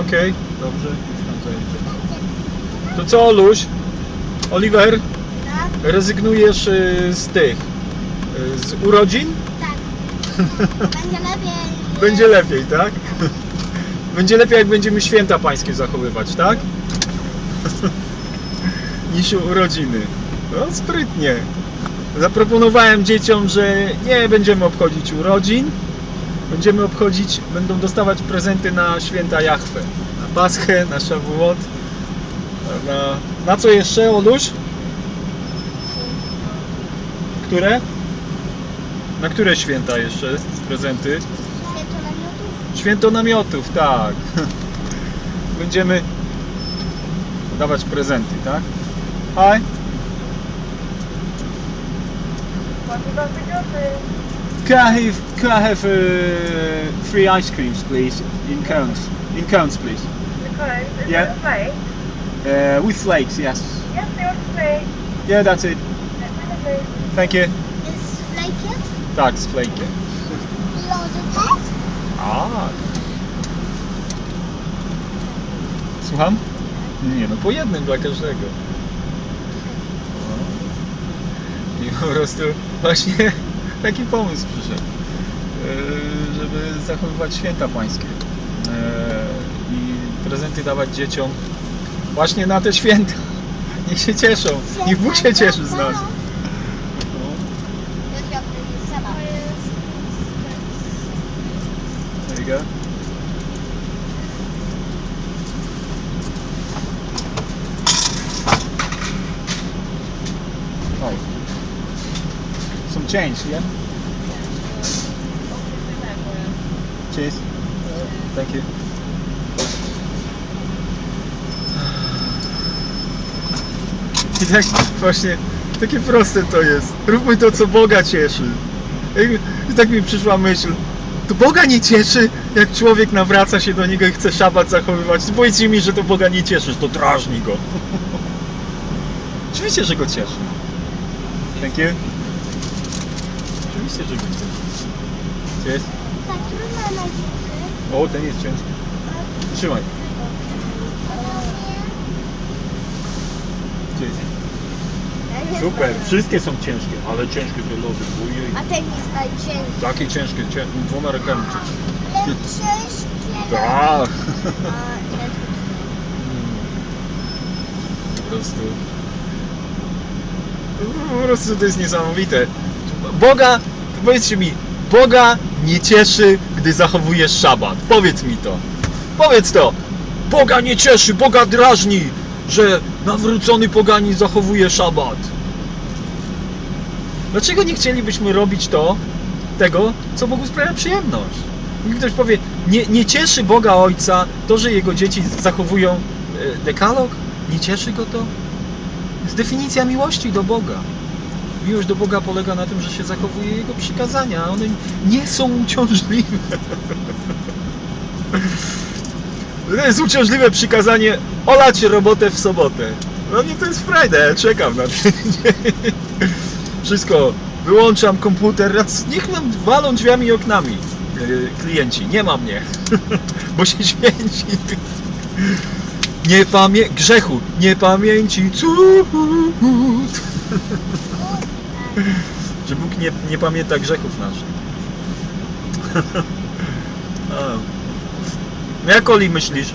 Okej, dobrze, już tam zajęcie. To co, Oluś? Oliver, Tak? rezygnujesz y, z tych, y, z urodzin? Tak. Będzie lepiej. Będzie lepiej, tak? Będzie lepiej, jak będziemy święta pańskie zachowywać, tak? Niż urodziny. No, sprytnie. Zaproponowałem dzieciom, że nie będziemy obchodzić urodzin. Będziemy obchodzić, będą dostawać prezenty na święta Jachwę. Na Paschę, na Szawuot. Na, na co jeszcze, Oluś? Które? Na które święta jeszcze prezenty? Święto namiotów. Święto namiotów, tak. Będziemy dawać prezenty, tak? Hi. Can I have, can I have uh, three ice creams, please, in cones? In cones, please. Because Yeah. it's play. Uh, with flakes, yes. Yes, they want to. Yeah, that's it. Thank you. Jest flakiet. Tak, z flakiem. Lody też. A. Słucham? Nie, no po jednym dla każdego. I po prostu właśnie taki pomysł przyszedł, e, żeby zachowywać święta pańskie e, i prezenty dawać dzieciom właśnie na te święta. Niech się cieszą, niech Bóg się cieszy z nas. No. There you go. Change, yeah? Cheers. Thank you. I tak właśnie, takie proste to jest. Róbmy to, co Boga cieszy. I- tak mi przyszła myśl, to Boga nie cieszy, jak człowiek nawraca się do Niego i chce szabat zachowywać. Powiedzcie mi, że to Boga nie cieszy, to drażni Go. Oczywiście, że Go cieszy. Thank you. Oczywiście, że Go cieszy. Jest? Tak, trudno. O, ten jest ciężki. Trzymaj. Gdzie jest? Super, wszystkie są ciężkie, ale ciężkie te lody. A ten jest najcięższy. Takie ciężkie, cię, dwoma rękami ciężkie. Ale ciężkie. Tak. A, ile Po prostu. Po prostu to jest niesamowite. Boga, powiedzcie mi, Boga nie cieszy, gdy zachowujesz szabat. Powiedz mi to. Powiedz to. Boga nie cieszy, Boga drażni, że nawrócony poganin zachowuje szabat. Dlaczego nie chcielibyśmy robić to, tego, co Bogu sprawia przyjemność? Ktoś powie, nie, nie cieszy Boga Ojca to, że Jego dzieci zachowują e, dekalog? Nie cieszy Go to? jest definicja miłości do Boga. Miłość do Boga polega na tym, że się zachowuje Jego przykazania, a one nie są uciążliwe. To jest uciążliwe przykazanie olać robotę w sobotę. No mnie to jest frajda, ja czekam na ten. Wszystko, wyłączam komputer, niech nam walą drzwiami i oknami yy, klienci, nie ma mnie, bo się święci. Nie pamię... grzechu, nie pamięci cud. Że Bóg nie, nie pamięta grzechów naszych. A. Jak Oli myślisz?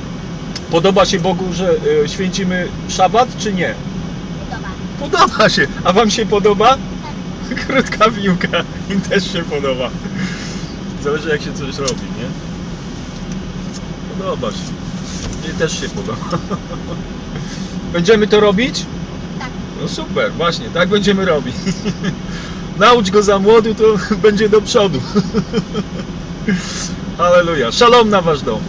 Podoba się Bogu, że y, święcimy szabat, czy nie? podoba. Podoba się. A wam się podoba? Krótka piłka. Im też się podoba. Zależy jak się coś robi, nie? Podoba się. Mnie też się podoba. Będziemy to robić? No super, właśnie, tak będziemy robić. Naucz go za młodu, to będzie do przodu. Halleluja. Szalom na wasz dom.